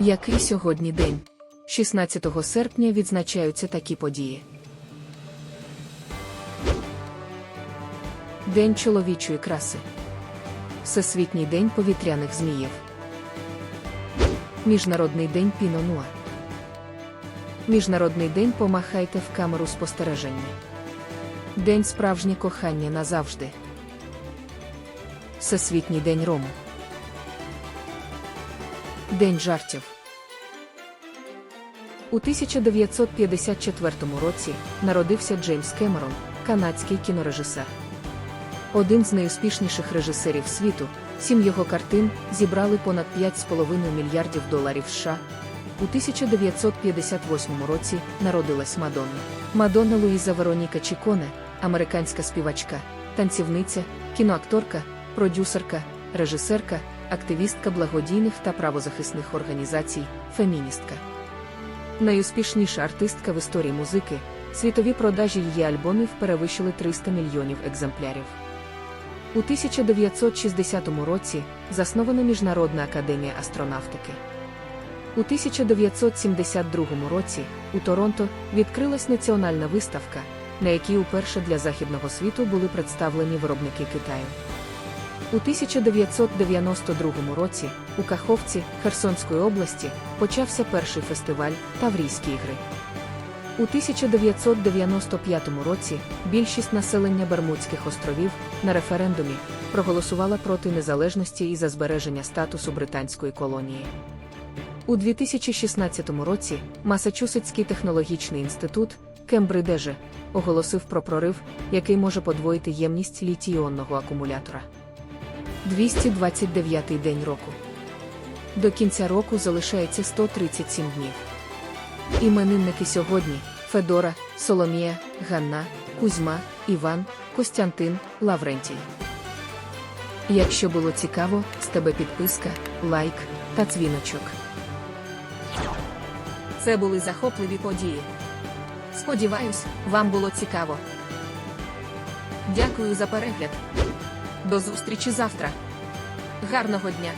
Який сьогодні день? 16 серпня відзначаються такі події. День чоловічої краси. Всесвітній день повітряних зміїв. Міжнародний день Піно Нуар. Міжнародний день Помахайте в камеру спостереження. День справжнє кохання назавжди. Всесвітній день Рому. День жартів. У 1954 році народився Джеймс Кемерон, канадський кінорежисер. Один з найуспішніших режисерів світу, сім його картин зібрали понад 5,5 мільярдів доларів США. У 1958 році народилась Мадонна. Мадонна Луїза Вероніка Чіконе, американська співачка, танцівниця, кіноакторка, продюсерка, режисерка, активістка благодійних та правозахисних організацій, феміністка. Найуспішніша артистка в історії музики, світові продажі її альбомів перевищили 300 мільйонів екземплярів. У 1960 році заснована Міжнародна академія астронавтики. У 1972 році у Торонто відкрилась національна виставка, на якій уперше для західного світу були представлені виробники Китаю. У 1992 році у Каховці Херсонської області почався перший фестиваль Таврійські ігри. У 1995 році більшість населення Бермудських островів на референдумі проголосувала проти незалежності і за збереження статусу британської колонії. У 2016 році Масачусетський технологічний інститут Кембридеже оголосив про прорив, який може подвоїти ємність літій-іонного акумулятора. 229-й день року. До кінця року залишається 137 днів. Іменинники сьогодні Федора, Соломія, Ганна, Кузьма, Іван, Костянтин, Лаврентій. Якщо було цікаво, з тебе підписка, лайк та дзвіночок. Це були захопливі події. Сподіваюсь, вам було цікаво. Дякую за перегляд. До зустрічі завтра. Гарного дня!